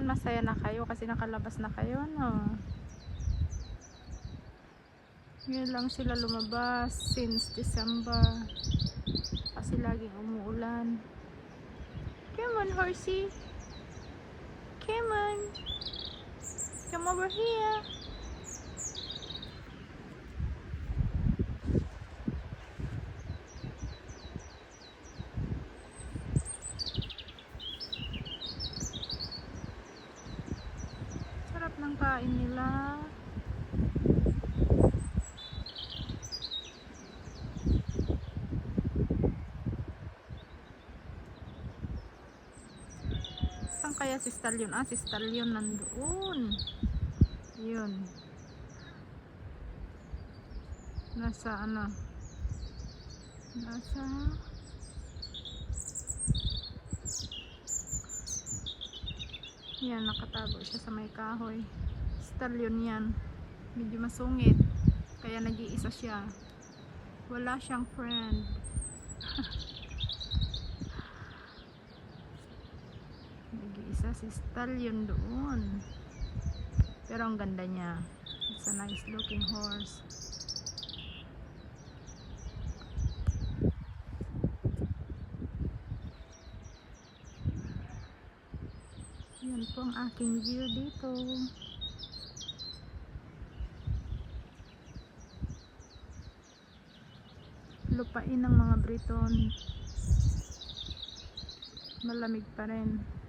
Yan, masaya na kayo kasi nakalabas na kayo, no? Ngayon lang sila lumabas since December. Kasi laging umuulan. Come on, horsey. Come on. Come over here. Sarap ng kain nila. Saan kaya si Stallion? Ah, si Stallion nandoon. Yun. Nasa ano? Nasa... Yan, nakatago siya sa may kahoy. Stallion yan. Medyo masungit. Kaya nag-iisa siya. Wala siyang friend. Nag-iisa si Stallion doon. Pero ang ganda niya. It's a nice looking horse. Yan po ang aking view dito. Lupain ng mga Briton. Malamig pa rin.